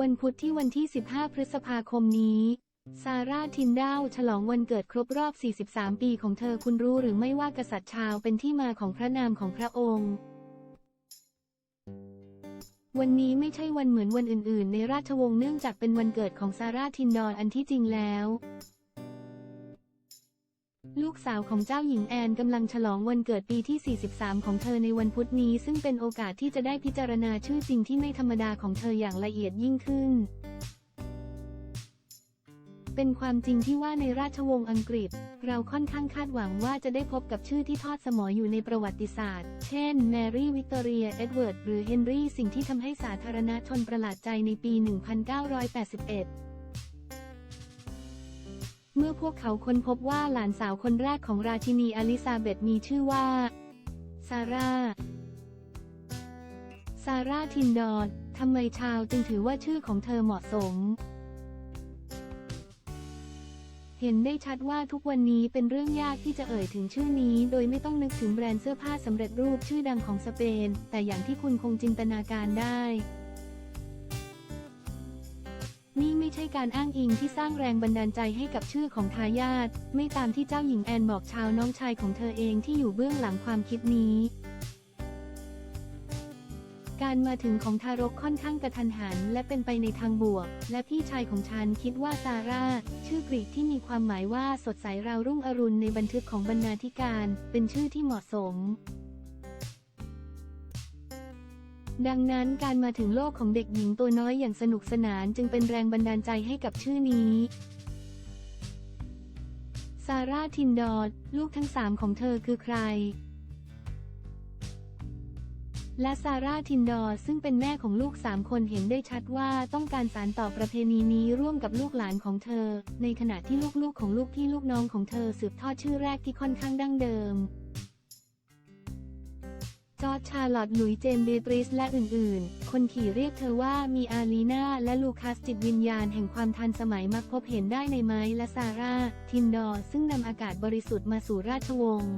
วันพุธที่วันที่ 15 พฤษภาคมนี้ ซาร่าทินดาวฉลองวันเกิดครบรอบ 43 ปีของเธอคุณรู้หรือไม่ว่ากษัตริย์ชาวเป็นที่มาของพระนามของพระองค์ วันนี้ไม่ใช่วันเหมือนวันอื่นๆ ในราชวงศ์เนื่องจากเป็นวันเกิดของซาร่าทินดอนอันที่จริงแล้ว ลูกสาวของเจ้าหญิงแอนกำลังฉลองวันเกิดปีที่ 43 ของเธอในวันพุธนี้ ซึ่งเป็นโอกาสที่จะได้พิจารณาชื่อจริงที่ไม่ธรรมดาของเธออย่างละเอียดยิ่งขึ้น เป็นความจริงที่ว่าในราชวงศ์อังกฤษ เราค่อนข้างคาดหวังว่าจะได้พบกับชื่อที่ทอดสมออยู่ในประวัติศาสตร์ เช่น แมรี่วิกตอเรีย เอ็ดเวิร์ด หรือเฮนรี่ สิ่งที่ทำให้สาธารณชนประหลาดใจในปี 1981 เมื่อพวกเขาค้นพบว่าหลานสาวคนแรกของราชินีอลิซาเบธมีชื่อว่า ซาร่า ซาร่าทินดอนทำไมชาวจึงถือว่าชื่อของเธอเหมาะสม เห็นได้ชัดว่าทุกวันนี้เป็นเรื่องยากที่จะเอ่ยถึงชื่อนี้ โดยไม่ต้องนึกถึงแบรนด์เสื้อผ้าสำเร็จรูปชื่อดังของสเปน แต่อย่างที่คุณคงจินตนาการได้ ไม่ใช่การอ้างอิงที่สร้างแรงบันดาลใจให้กับชื่อของทายาทไม่ตามที่เจ้าหญิงแอนบอกชาวน้องชายของเธอเองที่อยู่เบื้องหลังความคิดนี้ การมาถึงของทารกค่อนข้างกระทันหัน และเป็นไปในทางบวก และพี่ชายของฉันคิดว่าซาร่า ชื่อกรีกที่มีความหมายว่าสดใสราวรุ่งอรุณในบันทึกของบรรณาธิการ เป็นชื่อที่เหมาะสม ดังนั้นการมาถึงโลกของเด็กหญิงตัวน้อยอย่างสนุกสนานจึงเป็นแรงบันดาลใจให้กับชื่อนี้ ซาร่าทินดอร์ลูกทั้งสามของเธอคือใคร และซาร่าทินดอร์ซึ่งเป็นแม่ของลูกสามคนเห็นได้ชัดว่าต้องการสานต่อประเพณีนี้ร่วมกับลูกหลานของเธอ ในขณะที่ลูกๆของลูกพี่ลูกน้องของเธอสืบทอดชื่อแรกที่ค่อนข้างดั้งเดิม จอร์จชาร์ลอตหลุยเจมส์เบตริสและอื่นๆ คนขี่เรียกเธอว่ามีอารีนาและลูคัสจิตวิญญาณแห่งความทันสมัยมักพบเห็นได้ในไม้และซาร่า ทินดอร์ซึ่งนำอากาศบริสุทธิ์มาสู่ราชวงศ์